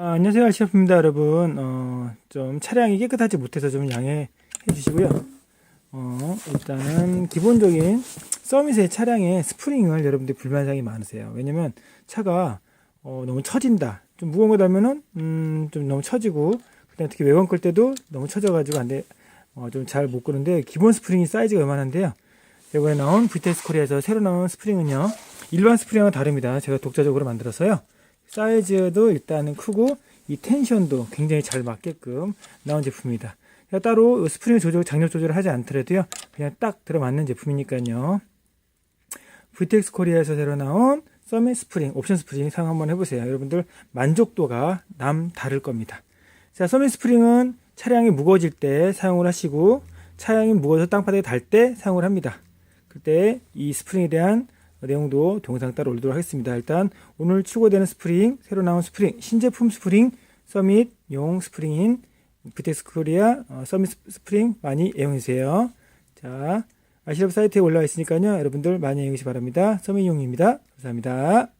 아, 안녕하세요 알시프입니다 여러분. 어, 좀 차량이 깨끗하지 못해서 좀 양해해 주시고요. 어, 일단은 기본적인 서밋의 차량의 스프링을 여러분들이 불만사항이 많으세요. 왜냐면 차가 어, 너무 처진다. 좀 무거운 거 달면은 음, 좀 너무 처지고 그다음 특히 외관 끌 때도 너무 처져가지고 안돼 어, 좀 잘 못 끄는데 기본 스프링이 사이즈가 요만한데요. 이번에 나온 VTS 코리아에서 새로 나온 스프링은요 일반 스프링과 다릅니다. 제가 독자적으로 만들었어요 사이즈도 일단은 크고 이 텐션도 굉장히 잘 맞게끔 나온 제품입니다. 그러니까 따로 스프링 조절, 장력 조절을 하지 않더라도요. 그냥 딱 들어맞는 제품이니까요. VTX 코리아에서 새로 나온 서밋 스프링, 옵션 스프링 사용 한번 해보세요. 여러분들 만족도가 남 다를 겁니다. 자, 서밋 스프링은 차량이 무거워질 때 사용을 하시고 차량이 무거워서 땅바닥에 달때 사용을 합니다. 그때 이 스프링에 대한 내용도 동영상 따로 올리도록 하겠습니다. 일단 오늘 추구되는 스프링, 새로 나온 스프링, 신제품 스프링, 서밋용 스프링인 비텍스 코리아 어, 서밋 스프링 많이 애용해주세요. 자, 아시럽 사이트에 올라와 있으니까요. 여러분들 많이 애용하시 기 바랍니다. 서밋용입니다. 감사합니다.